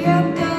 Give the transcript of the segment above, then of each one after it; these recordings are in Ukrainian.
Juliet.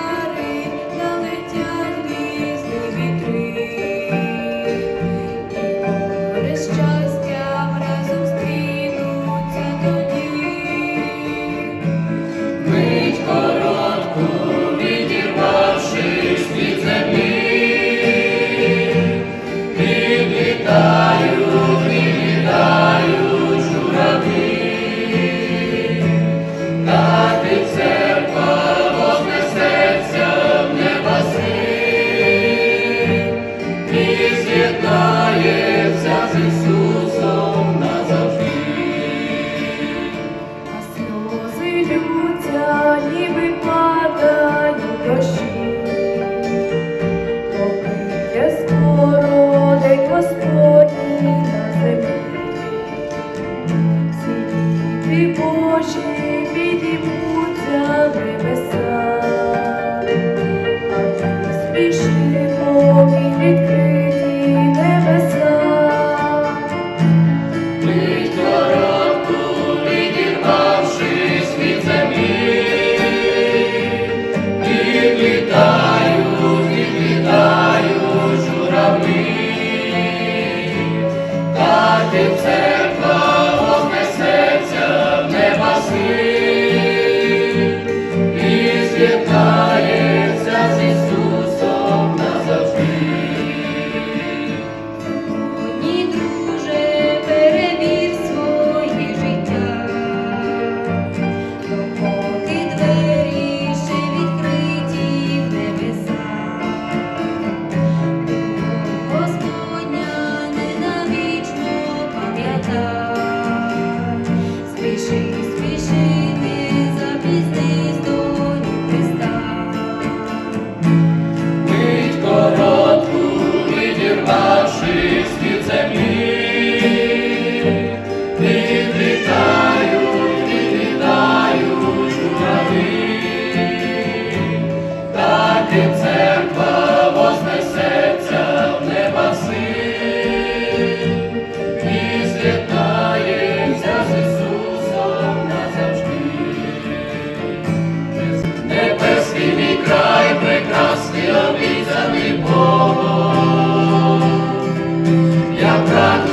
Божі підіймуться небеса, спішимо і відкриті небеса, ми коробку відірвавшись від землі, відлітають, відлітають журавлі, та тим це. Democrat.